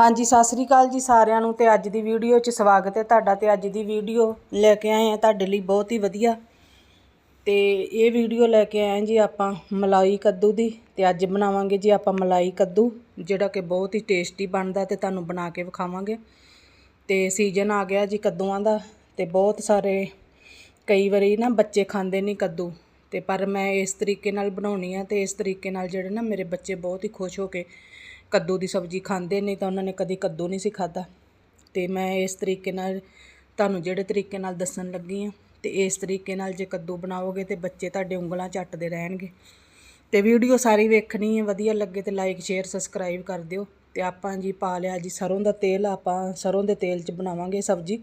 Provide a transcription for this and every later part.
ਹਾਂਜੀ, ਸਤਿ ਸ੍ਰੀ ਅਕਾਲ ਜੀ ਸਾਰਿਆਂ ਨੂੰ ਤੇ ਅੱਜ ਦੀ ਵੀਡੀਓ 'ਚ ਸਵਾਗਤ ਹੈ ਤੁਹਾਡਾ ਤੇ ਅੱਜ ਦੀ ਵੀਡੀਓ ਲੈ ਕੇ ਆਏ ਆ ਤੁਹਾਡੇ ਲਈ ਬਹੁਤ ਹੀ ਵਧੀਆ। ਤੇ ਇਹ ਵੀਡੀਓ ਲੈ ਕੇ ਆਏ ਜੀ ਆਪਾਂ ਮਲਾਈ ਕੱਦੂ ਦੀ ਤੇ ਅੱਜ ਬਣਾਵਾਂਗੇ ਜੀ ਆਪਾਂ ਮਲਾਈ ਕੱਦੂ, ਜਿਹੜਾ ਕਿ ਬਹੁਤ ਹੀ ਟੇਸਟੀ ਬਣਦਾ ਤੇ ਤੁਹਾਨੂੰ ਬਣਾ ਕੇ ਵਿਖਾਵਾਂਗੇ। ਤੇ ਸੀਜ਼ਨ ਆ ਗਿਆ ਜੀ ਕੱਦੂਆਂ ਦਾ ਤੇ ਬਹੁਤ ਸਾਰੇ, ਕਈ ਵਾਰੀ ਨਾ ਬੱਚੇ ਖਾਂਦੇ ਨਹੀਂ ਕੱਦੂ। ਤੇ ਪਰ ਮੈਂ ਇਸ ਤਰੀਕੇ ਨਾਲ ਬਣਾਉਣੀ ਆ ਤੇ ਇਸ ਤਰੀਕੇ ਨਾਲ ਜਿਹੜੇ ਨਾ ਮੇਰੇ ਬੱਚੇ ਬਹੁਤ ਹੀ ਖੁਸ਼ ਹੋ ਕੇ ਕੱਦੂ ਦੀ ਸਬਜ਼ੀ ਖਾਂਦੇ ਨਹੀਂ ਤਾਂ ਉਹਨਾਂ ਨੇ ਕਦੀ ਕੱਦੂ ਨਹੀਂ ਸੀ ਖਾਦਾ ਤੇ ਮੈਂ ਇਸ ਤਰੀਕੇ ਨਾਲ ਤੁਹਾਨੂੰ ਜਿਹੜੇ ਤਰੀਕੇ ਨਾਲ ਦੱਸਣ ਲੱਗੀ ਆ ਤੇ ਇਸ ਤਰੀਕੇ ਨਾਲ ਜੇ ਕੱਦੂ ਬਣਾਓਗੇ ਤੇ ਬੱਚੇ ਤੁਹਾਡੇ ਉਂਗਲਾਂ ਚੱਟਦੇ ਰਹਿਣਗੇ। ਤੇ ਵੀਡੀਓ ਸਾਰੀ ਵੇਖਣੀ ਹੈ ਵਧੀਆ ਲੱਗੇ ਤੇ ਲਾਈਕ ਸ਼ੇਅਰ ਸਬਸਕ੍ਰਾਈਬ ਕਰ ਦਿਓ। ਤੇ ਆਪਾਂ ਜੀ ਪਾ ਲਿਆ ਜੀ ਸਰੋਂ ਦਾ ਤੇਲ ਆਪਾਂ ਸਰੋਂ ਦੇ ਤੇਲ 'ਚ ਬਣਾਵਾਂਗੇ ਸਬਜ਼ੀ।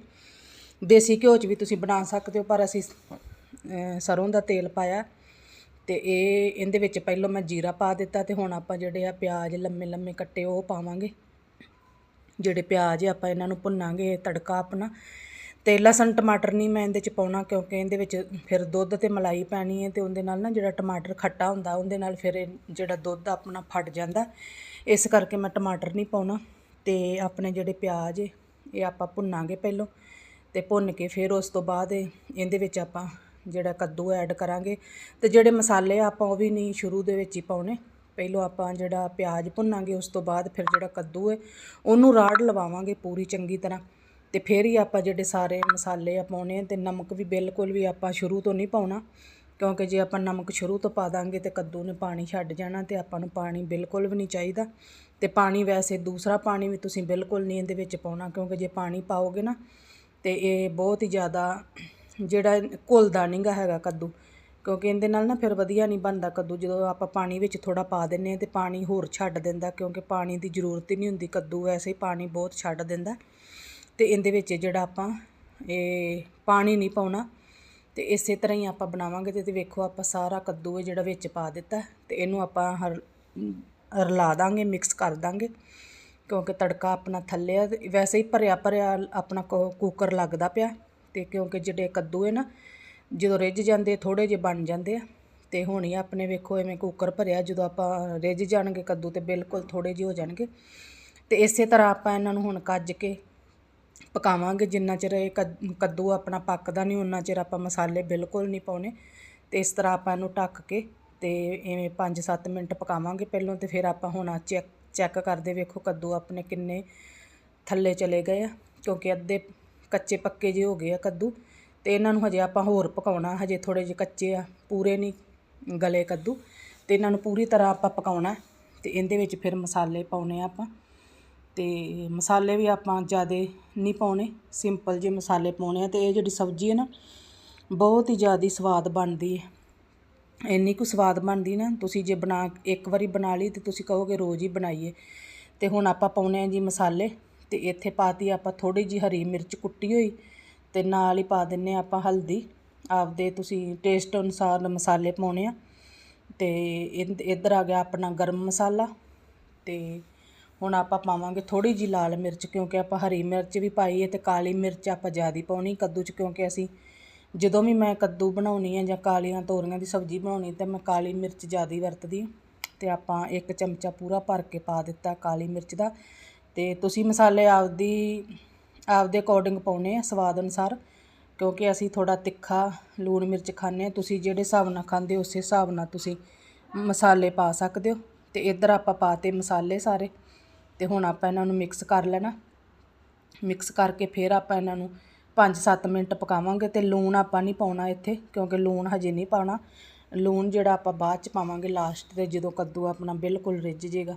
ਦੇਸੀ ਘਿਓ 'ਚ ਵੀ ਤੁਸੀਂ ਬਣਾ ਸਕਦੇ ਹੋ ਪਰ ਅਸੀਂ ਅਹ, ਸਰੋਂ ਦਾ ਤੇਲ ਪਾਇਆ। ਅਤੇ ਇਹ ਇਹਦੇ ਵਿੱਚ ਪਹਿਲਾਂ ਮੈਂ ਜੀਰਾ ਪਾ ਦਿੱਤਾ ਅਤੇ ਹੁਣ ਆਪਾਂ ਜਿਹੜੇ ਆ ਪਿਆਜ਼ ਲੰਮੇ ਲੰਮੇ ਕੱਟੇ ਉਹ ਪਾਵਾਂਗੇ। ਜਿਹੜੇ ਪਿਆਜ਼ ਆ ਆਪਾਂ ਇਹਨਾਂ ਨੂੰ ਭੁੰਨਾਂਗੇ ਤੜਕਾ ਆਪਣਾ। ਤੇ ਲਸਣ ਟਮਾਟਰ ਨਹੀਂ ਮੈਂ ਇਹਦੇ ਚ ਪਾਉਣਾ ਕਿਉਂਕਿ ਇਹਦੇ ਵਿੱਚ ਫਿਰ ਦੁੱਧ ਤੇ ਮਲਾਈ ਪੈਣੀ ਹੈ ਤੇ ਉਹਦੇ ਨਾਲ ਨਾ ਜਿਹੜਾ ਟਮਾਟਰ ਖੱਟਾ ਹੁੰਦਾ ਉਹਦੇ ਨਾਲ ਫਿਰ ਜਿਹੜਾ ਦੁੱਧ ਆਪਣਾ ਫਟ ਜਾਂਦਾ। ਇਸ ਕਰਕੇ ਮੈਂ ਟਮਾਟਰ ਨਹੀਂ ਪਾਉਣਾ ਤੇ ਆਪਣੇ ਜਿਹੜੇ ਪਿਆਜ਼ ਏ, ਇਹ ਆਪਾਂ ਭੁੰਨਾਂਗੇ ਪਹਿਲਾਂ ਤੇ ਭੁੰਨ ਕੇ ਫਿਰ ਉਸ ਤੋਂ ਬਾਅਦ ਇਹਦੇ ਵਿੱਚ ਆਪਾਂ ਜਿਹੜਾ ਕੱਦੂ ਐਡ ਕਰਾਂਗੇ। ਤੇ ਜਿਹੜੇ ਮਸਾਲੇ ਆ ਆਪਾਂ ਉਹ ਵੀ ਨਹੀਂ ਸ਼ੁਰੂ ਦੇ ਵਿੱਚ ਹੀ ਪਾਉਣੇ। ਪਹਿਲਾਂ ਆਪਾਂ ਜਿਹੜਾ ਪਿਆਜ਼ ਭੁੰਨਾਂਗੇ, ਉਸ ਤੋਂ ਬਾਅਦ ਫਿਰ ਜਿਹੜਾ ਕੱਦੂ ਹੈ ਉਹਨੂੰ ਰਾੜ ਲਵਾਵਾਂਗੇ ਪੂਰੀ ਚੰਗੀ ਤਰ੍ਹਾਂ। ਤੇ ਫਿਰ ਹੀ ਆਪਾਂ ਜਿਹੜੇ ਸਾਰੇ ਮਸਾਲੇ ਆ ਪਾਉਣੇ ਆ, ਤੇ ਨਮਕ ਵੀ ਬਿਲਕੁਲ ਵੀ ਆਪਾਂ ਸ਼ੁਰੂ ਤੋਂ ਨਹੀਂ ਪਾਉਣਾ। ਕਿਉਂਕਿ ਜੇ ਆਪਾਂ ਨਮਕ ਸ਼ੁਰੂ ਤੋਂ ਪਾ ਦਾਂਗੇ, ਤੇ ਕੱਦੂ ਨੇ ਪਾਣੀ ਛੱਡ ਜਾਣਾ, ਤੇ ਆਪਾਂ ਨੂੰ ਪਾਣੀ ਬਿਲਕੁਲ ਵੀ ਨਹੀਂ ਚਾਹੀਦਾ। ਤੇ ਪਾਣੀ ਵੈਸੇ ਦੂਸਰਾ ਪਾਣੀ ਵੀ ਤੁਸੀਂ ਬਿਲਕੁਲ ਨਹੀਂ ਇਹਦੇ ਵਿੱਚ ਪਾਉਣਾ, ਕਿਉਂਕਿ ਜੇ ਪਾਣੀ ਪਾਓਗੇ ਨਾ, ਤੇ ਇਹ ਬਹੁਤ ਹੀ ਜ਼ਿਆਦਾ ਜਿਹੜਾ ਘੁਲਦਾ ਨਹੀਂਗਾ ਹੈਗਾ ਕੱਦੂ, ਕਿਉਂਕਿ ਇਹਦੇ ਨਾਲ ਨਾ ਫਿਰ ਵਧੀਆ ਨਹੀਂ ਬਣਦਾ ਕੱਦੂ, ਜਦੋਂ ਆਪਾਂ ਪਾਣੀ ਵਿੱਚ ਥੋੜਾ ਪਾ ਦਿੰਨੇ ਆ ਤੇ ਪਾਣੀ ਹੋਰ ਛੱਡ ਦਿੰਦਾ, ਕਿਉਂਕਿ ਪਾਣੀ ਦੀ ਜ਼ਰੂਰਤ ਹੀ ਨਹੀਂ ਹੁੰਦੀ ਕੱਦੂ, ਵੈਸੇ ਹੀ ਪਾਣੀ ਬਹੁਤ ਛੱਡ ਦਿੰਦਾ। ਤੇ ਇਹਦੇ ਵਿੱਚ ਜਿਹੜਾ ਆਪਾਂ ਇਹ ਪਾਣੀ ਨਹੀਂ ਪਾਉਣਾ, ਤੇ ਇਸੇ ਤਰ੍ਹਾਂ ਹੀ ਆਪਾਂ ਬਣਾਵਾਂਗੇ ਤੇ ਵੇਖੋ ਆਪਾਂ ਸਾਰਾ ਕੱਦੂ ਹੈ ਜਿਹੜਾ ਵਿੱਚ ਪਾ ਦਿੱਤਾ, ਤੇ ਇਹਨੂੰ ਆਪਾਂ ਹਰ ਰਲਾ ਦਾਂਗੇ, ਮਿਕਸ ਕਰ ਦਾਂਗੇ, ਕਿਉਂਕਿ ਤੜਕਾ ਆਪਣਾ ਥੱਲੇ ਆ, ਵੈਸੇ ਹੀ ਭਰਿਆ ਭਰਿਆ ਆਪਣਾ ਕੁ- ਕੁੱਕਰ ਲੱਗਦਾ ਪਿਆ। ਤੇ ਕਿਉਂਕਿ ਜਿਹੜੇ ਕੱਦੂ ਹੈ ਨਾ, ਜਦੋਂ ਰਿੱਝ ਜਾਂਦੇ ਥੋੜੇ ਜਿਹੇ ਬਣ ਜਾਂਦੇ ਆ। ਤੇ ਹੁਣ ਹੀ ਆਪਣੇ ਵੇਖੋ, ਐਵੇਂ ਕੁੱਕਰ ਭਰਿਆ, ਜਦੋਂ ਆਪਾਂ ਰਿੱਝ ਜਾਣਗੇ ਕੱਦੂ ਤੇ ਬਿਲਕੁਲ ਥੋੜੇ ਜਿਹੇ ਹੋ ਜਾਣਗੇ। ਤੇ ਇਸੇ ਤਰ੍ਹਾਂ ਆਪਾਂ ਇਹਨਾਂ ਨੂੰ ਹੁਣ ਕੱਜ ਕੇ ਪਕਾਵਾਂਗੇ, ਜਿੰਨਾ ਚਿਰ ਇਹ ਕੱਦੂ ਆਪਣਾ ਪੱਕਦਾ ਨਹੀਂ, ਉਨਾ ਚਿਰ ਆਪਾਂ ਮਸਾਲੇ ਬਿਲਕੁਲ ਨਹੀਂ ਪਾਉਣੇ। ਤੇ ਇਸ ਤਰ੍ਹਾਂ ਆਪਾਂ ਇਹਨੂੰ ਢੱਕ ਕੇ ਤੇ ਇਵੇਂ 5-7 ਮਿੰਟ ਪਕਾਵਾਂਗੇ ਪਹਿਲਾਂ ਤੇ ਫਿਰ ਆਪਾਂ ਹੁਣ ਚੈੱਕ ਚੈੱਕ ਕਰਦੇ ਵੇਖੋ ਕੱਦੂ ਆਪਣੇ ਕਿੰਨੇ ਥੱਲੇ ਚਲੇ ਗਏ ਆ। ਕਿਉਂਕਿ ਅੱਧੇ ਕੱਚੇ ਪੱਕੇ ਜਿਹੇ ਹੋ ਗਏ ਆ ਕੱਦੂ, ਤੇ ਇਹਨਾਂ ਨੂੰ ਹਜੇ ਆਪਾਂ ਹੋਰ ਪਕਾਉਣਾ, ਹਜੇ ਥੋੜੇ ਜਿਹੇ ਕੱਚੇ ਆ, ਪੂਰੇ ਨਹੀਂ ਗਲੇ ਕੱਦੂ, ਤੇ ਇਹਨਾਂ ਨੂੰ ਪੂਰੀ ਤਰ੍ਹਾਂ ਆਪਾਂ ਪਕਾਉਣਾ, ਤੇ ਇਹਦੇ ਵਿੱਚ ਫਿਰ ਮਸਾਲੇ ਪਾਉਣੇ ਆ ਆਪਾਂ, ਤੇ ਮਸਾਲੇ ਵੀ ਆਪਾਂ ਜ਼ਿਆਦਾ ਨਹੀਂ ਪਾਉਣੇ, ਸਿੰਪਲ ਜਿਹੇ ਮਸਾਲੇ ਪਾਉਣੇ ਆ, ਤੇ ਇਹ ਜਿਹੜੀ ਸਬਜ਼ੀ ਹੈ ਨਾ, ਬਹੁਤ ਹੀ ਜ਼ਿਆਦਾ ਸਵਾਦ ਬਣਦੀ ਹੈ। ਇੰਨੀ ਕੁ ਸਵਾਦ ਬਣਦੀ ਨਾ, ਤੁਸੀਂ ਜੇ ਬਣਾ, ਇੱਕ ਵਾਰੀ ਬਣਾ ਲਈ ਤੇ ਤੁਸੀਂ ਕਹੋਗੇ ਰੋਜ਼ ਹੀ ਬਣਾਈਏ, ਤੇ ਹੁਣ ਆਪਾਂ ਪਾਉਣੇ ਆ ਜੀ ਮਸਾਲੇ ਤੇ ਇੱਥੇ ਪਾਤੀ ਆਪਾਂ ਥੋੜੀ ਜੀ ਹਰੀ ਮਿਰਚ ਕੁੱਟੀ ਹੋਈ ਤੇ ਨਾਲ ਹੀ ਪਾ ਦਿੰਨੇ ਆ ਆਪਾਂ ਹਲਦੀ। ਆਪਦੇ ਤੁਸੀਂ ਟੇਸਟ ਅਨੁਸਾਰ ਮਸਾਲੇ ਪਾਉਣੇ ਆ। ਤੇ ਇਧ- ਇੱਧਰ ਆ ਗਿਆ ਆਪਣਾ ਗਰਮ ਮਸਾਲਾ ਤੇ ਹੁਣ ਆਪਾਂ ਪਾਵਾਂਗੇ ਥੋੜੀ ਜੀ ਲਾਲ ਮਿਰਚ ਕਿਉਂਕਿ ਆਪਾਂ ਹਰੀ ਮਿਰਚ ਵੀ ਪਾਈ ਹੈ ਤੇ ਕਾਲੀ ਮਿਰਚ ਆਪਾਂ ਜ਼ਿਆਦਾ ਪਾਉਣੀ ਕੱਦੂ 'ਚ ਕਿਉਂਕਿ ਅਸੀਂ ਜਦੋਂ ਵੀ ਮੈਂ ਕੱਦੂ ਬਣਾਉਣੀ ਹੈ ਜਾਂ ਕਾਲੀਆਂ ਤੋਰੀਆਂ ਦੀ ਸਬਜ਼ੀ ਬਣਾਉਣੀ ਤੇ ਮੈਂ ਕਾਲੀ ਮਿਰਚ ਜ਼ਿਆਦਾ ਵਰਤਦੀ ਹਾਂ। ਤੇ ਆਪਾਂ ਇੱਕ ਚਮਚਾ ਪੂਰਾ ਭਰ ਕੇ ਪਾ ਦਿੱਤਾ ਕਾਲੀ ਮਿਰਚ ਦਾ। ਅਤੇ ਤੁਸੀਂ ਮਸਾਲੇ ਆਪਦੀ, ਆਪਦੇ ਅਕੋਰਡਿੰਗ ਪਾਉਣੇ ਆ ਸਵਾਦ ਅਨੁਸਾਰ, ਕਿਉਂਕਿ ਅਸੀਂ ਥੋੜ੍ਹਾ ਤਿੱਖਾ ਲੂਣ ਮਿਰਚ ਖਾਂਦੇ ਹਾਂ, ਤੁਸੀਂ ਜਿਹੜੇ ਹਿਸਾਬ ਨਾਲ ਖਾਂਦੇ ਹੋ ਉਸੇ ਹਿਸਾਬ ਨਾਲ ਤੁਸੀਂ ਮਸਾਲੇ ਪਾ ਸਕਦੇ ਹੋ ਅਤੇ ਇੱਧਰ ਆਪਾਂ ਪਾਤੇ ਮਸਾਲੇ ਸਾਰੇ ਅਤੇ ਹੁਣ ਆਪਾਂ ਇਹਨਾਂ ਨੂੰ ਮਿਕਸ ਕਰ ਲੈਣਾ। ਮਿਕਸ ਕਰਕੇ ਫਿਰ ਆਪਾਂ ਇਹਨਾਂ ਨੂੰ 5-7 ਮਿੰਟ ਪਕਾਵਾਂਗੇ, ਤੇ ਲੂਣ ਆਪਾਂ ਨਹੀਂ ਪਾਉਣਾ ਇੱਥੇ, ਕਿਉਂਕਿ ਲੂਣ ਹਜੇ ਨਹੀਂ ਪਾਉਣਾ। ਲੂਣ ਜਿਹੜਾ ਆਪਾਂ ਬਾਅਦ ਚ ਪਾਵਾਂਗੇ ਲਾਸਟ ਤੇ ਜਦੋਂ ਕੱਦੂ ਆਪਣਾ ਬਿਲਕੁਲ ਰਿੱਝ ਜੇਗਾ।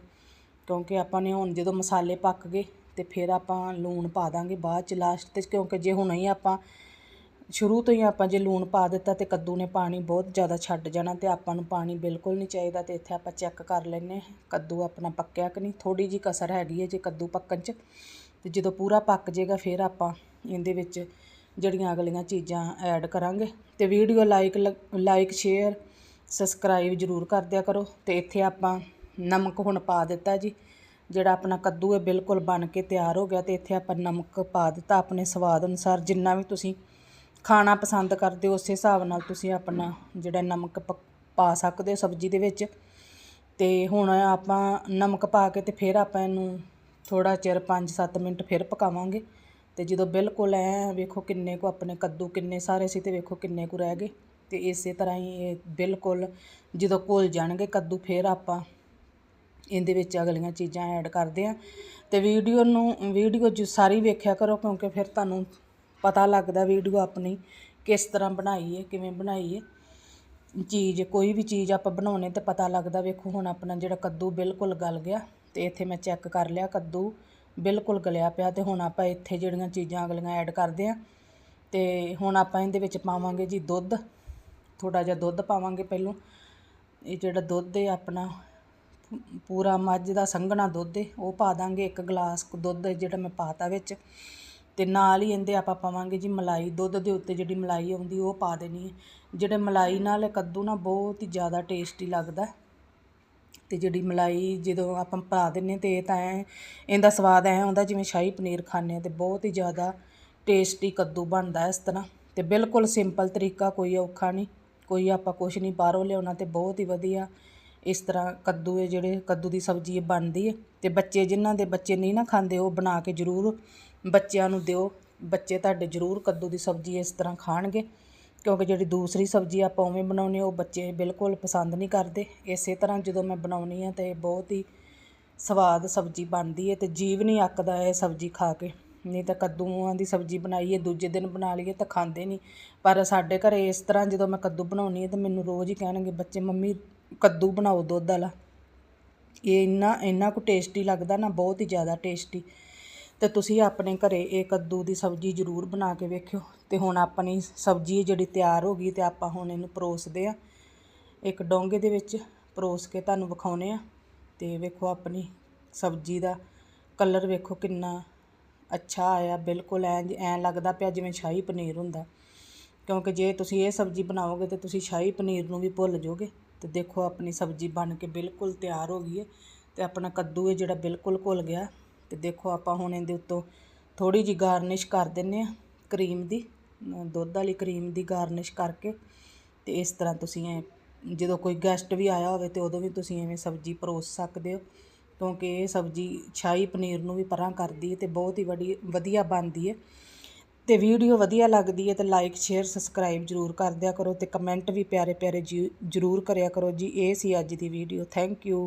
ਕਿਉਂਕਿ ਆਪਾਂ ਨੇ ਹੁਣ ਜਦੋਂ ਮਸਾਲੇ ਪੱਕ ਗਏ ਤੇ ਫਿਰ ਆਪਾਂ ਲੂਣ ਪਾ ਦਾਂਗੇ ਬਾਅਦ ਚ ਲਾਸਟ ਤੇ ਕਿਉਂਕਿ ਜੇ ਹੁਣ ਹੀ ਆਪਾਂ ਸ਼ੁਰੂ ਤੋਂ ਹੀ ਆਪਾਂ ਜੇ ਲੂਣ ਪਾ ਦਿੱਤਾ ਤੇ ਕੱਦੂ ਨੇ ਪਾਣੀ ਬਹੁਤ ਜ਼ਿਆਦਾ ਛੱਡ ਜਾਣਾ ਤੇ ਆਪਾਂ ਨੂੰ ਪਾਣੀ ਬਿਲਕੁਲ ਨਹੀਂ ਚਾਹੀਦਾ ਤੇ ਇੱਥੇ ਆਪਾਂ ਚੈੱਕ ਕਰ ਲੈਨੇ ਹਾਂ। ਕੱਦੂ ਆਪਣਾ ਪੱਕਿਆ ਕਿ ਨਹੀਂ? ਥੋੜੀ ਜੀ ਕਸਰ ਹੈਗੀ ਹੈ ਜੇ ਕੱਦੂ ਪੱਕਣ 'ਚ। ਤੇ ਜਦੋਂ ਪੂਰਾ ਪੱਕ ਜਾਏਗਾ ਫਿਰ ਆਪਾਂ ਇਹਦੇ ਵਿੱਚ ਜਿਹੜੀਆਂ ਅਗਲੀਆਂ ਚੀਜ਼ਾਂ ਐਡ ਕਰਾਂਗੇ। ਤੇ video like like share subscribe ਜ਼ਰੂਰ ਕਰ ਦਿਆ ਕਰੋ। ਤੇ ਇੱਥੇ ਆਪਾਂ ਨਮਕ ਹੁਣ ਪਾ ਦਿੱਤਾ ਜੀ। ਜਿਹੜਾ ਆਪਣਾ ਕੱਦੂ ਹੈ ਬਿਲਕੁਲ ਬਣ ਕੇ ਤਿਆਰ ਹੋ ਗਿਆ ਤੇ ਇੱਥੇ ਆਪਾਂ ਨਮਕ ਪਾ ਦਿੱਤਾ ਆਪਣੇ ਸਵਾਦ ਅਨੁਸਾਰ, ਜਿੰਨਾ ਵੀ ਤੁਸੀਂ ਖਾਣਾ ਪਸੰਦ ਕਰਦੇ ਹੋ, ਉਸੇ ਹਿਸਾਬ ਨਾਲ ਤੁਸੀਂ ਆਪਣਾ ਜਿਹੜਾ ਨਮਕ ਪ- ਪਾ ਸਕਦੇ ਹੋ ਸਬਜ਼ੀ ਦੇ ਵਿੱਚ। ਤੇ ਹੁਣ ਆਪਾਂ ਨਮਕ ਪਾ ਕੇ ਤੇ ਫਿਰ ਆਪਾਂ ਇਹਨੂੰ ਥੋੜਾ ਚਿਰ 5-7 ਮਿੰਟ ਫਿਰ ਪਕਾਵਾਂਗੇ। ਤੇ ਜਦੋਂ ਬਿਲਕੁਲ ਐ ਵੇਖੋ ਕਿੰਨੇ ਕੁ ਆਪਣੇ ਕੱਦੂ ਕਿੰਨੇ ਸਾਰੇ ਸੀ ਤੇ ਵੇਖੋ ਕਿੰਨੇ ਕੁ ਰਹਿ ਗਏ। ਤੇ ਇਸੇ ਤਰ੍ਹਾਂ ਹੀ ਇਹ ਬਿਲਕੁਲ ਜਦੋਂ ਘੁਲ ਜਾਣਗੇ ਕੱਦੂ, ਫਿਰ ਆਪਾਂ ਇਹਦੇ ਵਿੱਚ ਅਗਲੀਆਂ ਚੀਜ਼ਾਂ ਐਡ ਕਰਦੇ ਆ ਅਤੇ ਵੀਡੀਓ ਨੂੰ, ਵੀਡੀਓ ਜੋ ਸਾਰੀ ਵੇਖਿਆ ਕਰੋ ਕਿਉਂਕਿ ਫਿਰ ਤੁਹਾਨੂੰ ਪਤਾ ਲੱਗਦਾ ਵੀਡੀਓ ਆਪਣੀ ਕਿਸ ਤਰ੍ਹਾਂ ਬਣਾਈ ਹੈ, ਕਿਵੇਂ ਬਣਾਈ ਹੈ। ਚੀਜ਼, ਕੋਈ ਵੀ ਚੀਜ਼ ਆਪਾਂ ਬਣਾਉਣੇ ਤੇ ਪਤਾ ਲੱਗਦਾ ਵੇਖੋ ਹੁਣ ਆਪਣਾ ਜਿਹੜਾ ਕੱਦੂ ਬਿਲਕੁਲ ਗਲ ਗਿਆ ਤੇ ਇੱਥੇ ਮੈਂ ਚੈੱਕ ਕਰ ਲਿਆ ਕੱਦੂ ਬਿਲਕੁਲ ਗਲਿਆ ਪਿਆ ਤੇ ਹੁਣ ਆਪਾਂ ਇੱਥੇ ਜਿਹੜੀਆਂ ਚੀਜ਼ਾਂ ਅਗਲੀਆਂ ਐਡ ਕਰਦੇ ਆ ਤੇ ਹੁਣ ਆਪਾਂ ਇਹਦੇ ਵਿੱਚ ਪਾਵਾਂਗੇ ਜੀ ਦੁੱਧ ਥੋੜਾ ਜਿਹਾ ਦੁੱਧ ਪਾਵਾਂਗੇ ਪਹਿਲੋਂ। ਇਹ ਜਿਹੜਾ ਦੁੱਧ ਹੈ ਆਪਣਾ ਪੂਰਾ ਮੱਝ ਦਾ ਸੰਘਣਾ ਦੁੱਧ ਹੈ ਉਹ ਪਾ ਦਾਂਗੇ ਇੱਕ ਗਲਾਸ ਕੁ ਦੁੱਧ ਜਿਹੜਾ ਮੈਂ ਪਾਤਾ ਵਿੱਚ ਤੇ ਨਾਲ ਹੀ ਇਹਦੇ ਆਪਾਂ ਪਾਵਾਂਗੇ ਜੀ ਮਲਾਈ, ਦੁੱਧ ਦੇ ਉੱਤੇ ਜਿਹੜੀ ਮਲਾਈ ਆਉਂਦੀ ਉਹ ਪਾ ਦੇਣੀ ਹੈ ਜਿਹੜੇ ਮਲਾਈ ਨਾਲ ਕੱਦੂ ਨਾ ਬਹੁਤ ਹੀ ਜ਼ਿਆਦਾ ਟੇਸਟੀ ਲੱਗਦਾ ਤੇ ਜਿਹੜੀ ਮਲਾਈ ਜਦੋਂ ਆਪਾਂ ਪਾ ਦਿੰਨੇ ਤੇ ਇਹ ਤਾਂ ਐਂ, ਇਹਦਾ ਸਵਾਦ ਐ ਹੁੰਦਾ ਜਿਵੇਂ ਸ਼ਾਹੀ ਪਨੀਰ ਖਾਂਦੇ ਆ ਤੇ ਬਹੁਤ ਹੀ ਜ਼ਿਆਦਾ ਟੇਸਟੀ ਕੱਦੂ ਬਣਦਾ ਇਸ ਤਰ੍ਹਾਂ। ਤੇ ਬਿਲਕੁਲ ਸਿੰਪਲ ਤਰੀਕਾ ਕੋਈ ਔਖਾ ਨਹੀਂ, ਕੋਈ ਆਪਾਂ ਕੁਛ ਨਹੀਂ, ਬਾਹਰੋਂ ਲਿਆਉਣਾ ਤੇ ਬਹੁਤ ਹੀ ਵਧੀਆ ਇਸ ਤਰ੍ਹਾਂ ਕੱਦੂ ਇਹ ਜਿਹੜੇ ਕੱਦੂ ਦੀ ਸਬਜ਼ੀ ਇਹ ਬਣਦੀ ਹੈ ਅਤੇ ਬੱਚੇ ਜਿਨ੍ਹਾਂ ਦੇ ਬੱਚੇ ਨਹੀਂ ਨਾ ਖਾਂਦੇ ਉਹ ਬਣਾ ਕੇ ਜ਼ਰੂਰ ਬੱਚਿਆਂ ਨੂੰ ਦਿਓ। ਬੱਚੇ ਤੁਹਾਡੇ ਜ਼ਰੂਰ ਕੱਦੂ ਦੀ ਸਬਜ਼ੀ ਇਸ ਤਰ੍ਹਾਂ ਖਾਣਗੇ ਕਿਉਂਕਿ ਜਿਹੜੀ ਦੂਸਰੀ ਸਬਜ਼ੀ ਆਪਾਂ ਉਵੇਂ ਬਣਾਉਂਦੇ ਉਹ ਬੱਚੇ ਬਿਲਕੁਲ ਪਸੰਦ ਨਹੀਂ ਕਰਦੇ। ਇਸੇ ਤਰ੍ਹਾਂ ਜਦੋਂ ਮੈਂ ਬਣਾਉਣੀ ਆ ਤੇ ਬਹੁਤ ਹੀ ਸਵਾਦ ਸਬਜ਼ੀ ਬਣਦੀ ਹੈ ਤੇ ਜੀਵ ਨਹੀਂ ਅੱਕਦਾ ਇਹ ਸਬਜ਼ੀ ਖਾ ਕੇ। ਨਹੀਂ ਤਾਂ ਕੱਦੂਆਂ ਦੀ ਸਬਜ਼ੀ ਬਣਾਈਏ, ਦੂਜੇ ਦਿਨ ਬਣਾ ਲਈਏ ਤਾਂ ਖਾਂਦੇ ਨਹੀਂ। ਪਰ ਸਾਡੇ ਘਰੇ ਇਸ ਤਰ੍ਹਾਂ ਜਦੋਂ ਮੈਂ ਕੱਦੂ ਬਣਾਉਣੀ ਹੈ ਤਾਂ ਮੈਨੂੰ ਰੋਜ਼ ਹੀ ਕਹਿਣਗੇ, ਬੱਚੇ, ਮੰਮੀ ਕੱਦੂ ਬਣਾਓ ਦੁੱਧ ਵਾਲਾ। ਇਹ ਇੰਨਾ ਇੰਨਾ ਕੁ ਟੇਸਟੀ ਲੱਗਦਾ ਨਾ, ਬਹੁਤ ਹੀ ਜ਼ਿਆਦਾ ਟੇਸਟੀ ਤੇ ਤੁਸੀਂ ਆਪਣੇ ਘਰੇ ਇਹ ਕੱਦੂ ਦੀ ਸਬਜ਼ੀ ਜ਼ਰੂਰ ਬਣਾ ਕੇ ਵੇਖਿਓ। ਤੇ ਹੁਣ ਆਪਣੀ ਸਬਜ਼ੀ ਜਿਹੜੀ ਤਿਆਰ ਹੋ ਗਈ ਤੇ ਆਪਾਂ ਹੁਣ ਇਹਨੂੰ ਪਰੋਸਦੇ ਆ। ਇੱਕ ਡੋਂਗੇ ਦੇ ਵਿੱਚ ਪਰੋਸ ਕੇ ਤੁਹਾਨੂੰ ਵਿਖਾਉਨੇ ਆ। ਤੇ ਵੇਖੋ ਆਪਣੀ ਸਬਜ਼ੀ ਦਾ ਕਲਰ ਵੇਖੋ ਕਿੰਨਾ ਅੱਛਾ ਆਇਆ, ਬਿਲਕੁਲ ਐਂ ਐਂ ਲੱਗਦਾ ਪਿਆ ਜਿਵੇਂ ਸ਼ਾਹੀ ਪਨੀਰ ਹੁੰਦਾ। ਕਿਉਂਕਿ ਜੇ ਤੁਸੀਂ ਇਹ ਸਬਜ਼ੀ ਬਣਾਓਗੇ ਤੇ ਤੁਸੀਂ ਸ਼ਾਹੀ ਪਨੀਰ ਨੂੰ ਵੀ ਭੁੱਲ ਜਾਓਗੇ। ਤੇ ਦੇਖੋ ਆਪਣੀ ਸਬਜ਼ੀ ਬਣ ਕੇ ਬਿਲਕੁਲ ਤਿਆਰ ਹੋ ਗਈ ਹੈ ਤੇ ਆਪਣਾ ਕੱਦੂ ਹੈ ਜਿਹੜਾ ਬਿਲਕੁਲ ਘੁਲ ਗਿਆ ਤੇ ਦੇਖੋ ਆਪਾਂ ਹੁਣ ਇਹਦੇ ਉੱਤੋਂ ਥੋੜੀ ਜੀ ਗਾਰਨਿਸ਼ ਕਰ ਦਿੰਨੇ ਆ ਕਰੀਮ ਦੀ ਦੁੱਧ ਵਾਲੀ ਕਰੀਮ ਦੀ ਗਾਰਨਿਸ਼ ਕਰਕੇ ਤੇ ਇਸ ਤਰ੍ਹਾਂ ਤੁਸੀਂ ਐ ਜਦੋਂ ਕੋਈ ਗੈਸਟ ਵੀ ਆਇਆ ਹੋਵੇ ਤੇ ਉਦੋਂ ਵੀ ਤੁਸੀਂ ਐਵੇਂ ਸਬਜ਼ੀ ਪਰੋਸ ਸਕਦੇ ਹੋ ਕਿਉਂਕਿ ਇਹ ਸਬਜ਼ੀ ਸ਼ਾਹੀ ਪਨੀਰ ਨੂੰ ਵੀ ਪਰਾਂ ਕਰਦੀ ਹੈ ਤੇ ਬਹੁਤ ਹੀ ਵੜੀ ਵਧੀਆ ਬਣਦੀ ਹੈ। ਤੇ ਵੀਡੀਓ ਵਧੀਆ ਲੱਗਦੀ ਹੈ ਤੇ ਲਾਈਕ ਸ਼ੇਅਰ ਸਬਸਕ੍ਰਾਈਬ ਜਰੂਰ ਕਰ ਦਿਆ ਕਰੋ ਤੇ ਕਮੈਂਟ ਵੀ ਪਿਆਰੇ ਪਿਆਰੇ ਜੀ- ਜਰੂਰ ਕਰਿਆ ਕਰੋ ਜੀ। ਇਹ ਸੀ ਅੱਜ ਦੀ ਵੀਡੀਓ ਥੈਂਕ ਯੂ